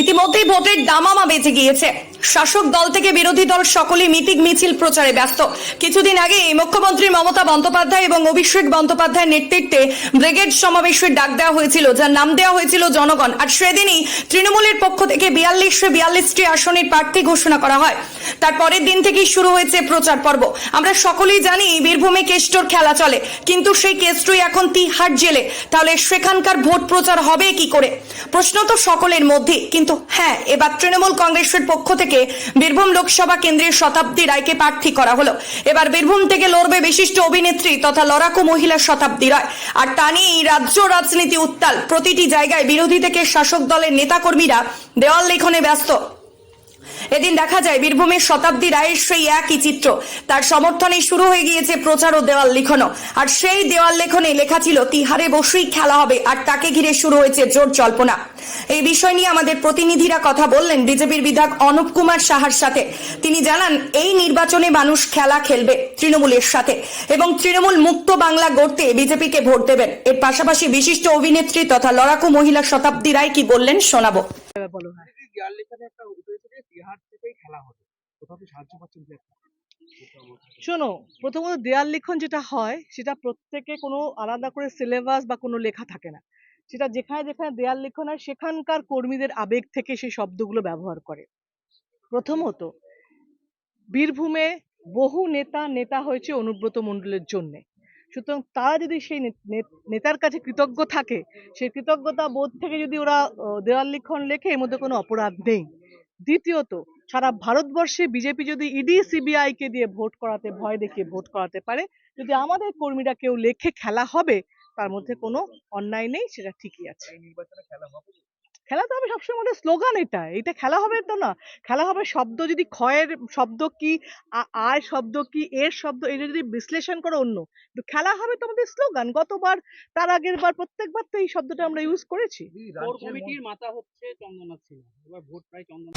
ইতিমধ্যেই ভোটের দামামা বেঁচে গিয়েছে। শাসক দল থেকে বিরোধী দল সকলেই মিটিং মিছিল প্রচারে ব্যস্ত। কিছুদিন আগে মুখ্যমন্ত্রী মমতা বন্দ্যোপাধ্যায় এবং অভিষেক বন্দ্যোপাধ্যায়ের নেতৃত্বে ব্রিগেড সমাবেশের ডাক দেওয়া হয়েছিল, যার নাম দেওয়া হয়েছিল জনগণ। আর সেদিনই তৃণমূলের পক্ষ থেকে বিয়াল্লিশে বিয়াল্লিশটি আসনের প্রার্থী ঘোষণা করা হয়। তার পরের দিন থেকেই শুরু হয়েছে প্রচার পর্ব। আমরা সকলেই জানি বীরভূমে কেষ্টর খেলা চলে, কিন্তু সেই কেষ্টই এখন তিহার জেলে। তাহলে সেখানকার ভোট প্রচার হবে কি করে? প্রশ্ন তো সকলের মধ্যে কিন্তু হ্যাঁ এবার তৃণমূল কংগ্রেসের পক্ষ থেকে বীরভূম লোকসভা কেন্দ্রের শতাব্দী রায়কে প্রার্থী করা হলো। এবার বীরভূম থেকে লড়বে বিশিষ্ট অভিনেত্রী তথা লড়াকু মহিলা শতাব্দী রায়। আর তা নিয়েই রাজ্য রাজনীতি উত্তাল। প্রতিটি জায়গায় বিরোধী থেকে শাসক দলের নেতাকর্মীরা দেওয়াল লেখনে ব্যস্ত। এদিন দেখা যায় বীরভূমের শতাব্দী রায়ের সেই একই চিত্র। তার সমর্থনে শুরু হয়ে গিয়েছে প্রচার ও দেওয়াল লিখনও। আর সেই দেওয়াল লেখনে লেখা ছিল তিহারে বসেই খেলা হবে আর তাকে ঘিরে শুরু হয়েছে জোর জল্পনা। এই বিষয় নিয়ে আমাদের প্রতিনিধিরা কথা বললেন বিজেপির বিধায়ক অনুপ কুমার সাহার সাথে। তিনি জানান এই নির্বাচনে মানুষ খেলা খেলবে তৃণমূলের সাথে এবং তৃণমূল মুক্ত বাংলা গড়তে বিজেপিকে ভোট দেবেন। এর পাশাপাশি বিশিষ্ট অভিনেত্রী তথা লড়াকু মহিলা শতাব্দী রায় কি বললেন শোনাবো। তিহার খেলা হবে। কোথাও কি সাহায্য পাচ্ছেন শোনো, প্রথমত দেয়াল লিখন যেটা হয়, সেটা প্রত্যেকে কোনো আলাদা করে সিলেবাস বা কোনো লেখা থাকে না। সেটা যেখানে যেখানে দেয়াল লিখন হয়, সেখানকার কর্মীদের আবেগ থেকে সেই শব্দগুলো ব্যবহার করে। প্রথমত, বীরভূমে বহু নেতা নেতা হয়েছে অনুব্রত মণ্ডলের জন্যে। সুতরাং তারা যদি সেই নেতার কাছে কৃতজ্ঞ থাকে, সেই কৃতজ্ঞতা বোধ থেকে যদি ওরা দেওয়াল লিখন লেখে, এর মধ্যে কোনো অপরাধ নেই। দ্বিতীয়ত সারা ভারতবর্ষে বিজেপি যদি ইডি সিবিআই কে দিয়ে ভোট করাতে ভয় দেখিয়ে ভোট করাতে পারে যদি আমাদের কর্মীরা কেউ লেখে খেলা হবে তার মধ্যে কোনো অন্যায় নেই সেটা ঠিকই আছে। খেলা তো হবে সবসময় আমাদের স্লোগান এটা এটা খেলা হবে তো না। খেলা হবে শব্দ যদি ক্ষয়ের শব্দ কি আয় শব্দ কি এর শব্দ এটা যদি বিশ্লেষণ করে অন্য তো খেলা হবে তো আমাদের স্লোগান গতবার তার আগের বার প্রত্যেকবার তো এই শব্দটা আমরা ইউজ করেছি। কমিটির মাথা হচ্ছে চন্দ্রনাথ সিনহা এবার ভোট প্রায় চন্দ্রনাথ